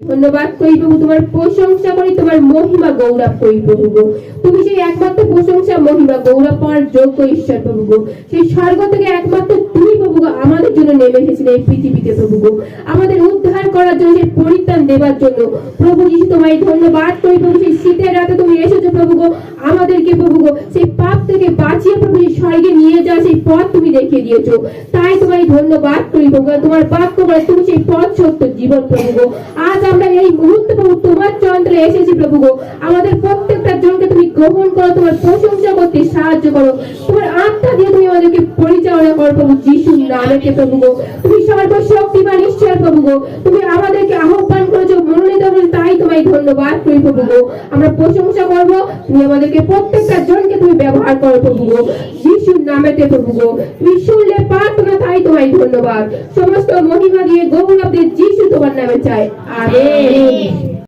ধন্যবাদ করি প্রভু, তোমার প্রশংসা করি তোমার মহিমা গৌরব করি প্রভু গো। তুমি সেই একমাত্র প্রশংসা, মহিমা গৌরব পাওয়ার যোগ্য ঈশ্বর প্রভু গো। সেই স্বর্গ থেকে একমাত্র তুমি প্রভু গো, আমাদের জন্য নেমে এসেছিলে এই পৃথিবীতে প্রভু গো। আমাদের উদ্ধার করার জন্য, সেই পরিত্রাণ দেবার জন্য প্রভু যিশু তোমায় ধন্যবাদ করি প্রভু সেই শীতের রাতে তুমি এসেছ প্রভু গো, আমাদেরকে প্রভু গো, সেই পাপ থেকে বাঁচিয়ে প্রভু সেই স্বর্গে নিয়ে যাওয়া সেই পথ তুমি দেখিয়ে দিয়েছ। তাই তোমায় ধন্যবাদ করি প্রভু তোমার বাক্য তুমি সেই পথ সত্য জীবন প্রভু গো আজ আমরা এই মুহূর্তে প্রভু তোমার চন্দ্রে এসেছি প্রভু গো আমাদের প্রত্যেকটা জনকে তুমি গ্রহণ করো, তোমার প্রশংসা করতে সাহায্য করো। তোমার আত্মা দিয়ে তুমি আমাদেরকে পরিচালনা করো, প্রভু, যিশুর নামেতে প্রভু গো তুমি সর্বশক্তিমান, ঈশ্বর প্রভু গো তুমি আমাদেরকে ধন্যবাদ করি প্রভু গো আমরা প্রশংসা করব, তুমি আমাদেরকে প্রত্যেকটা জনকে তুমি ব্যবহার করো প্রভু গো যিশুর নামেতে প্রভু গো তুমি শুনলে প্রার্থনা, তাই তোমায় ধন্যবাদ। সমস্ত মহিমা দিয়ে গৌরব দিয়ে যিশু তোমার নামে চাই। আমেন।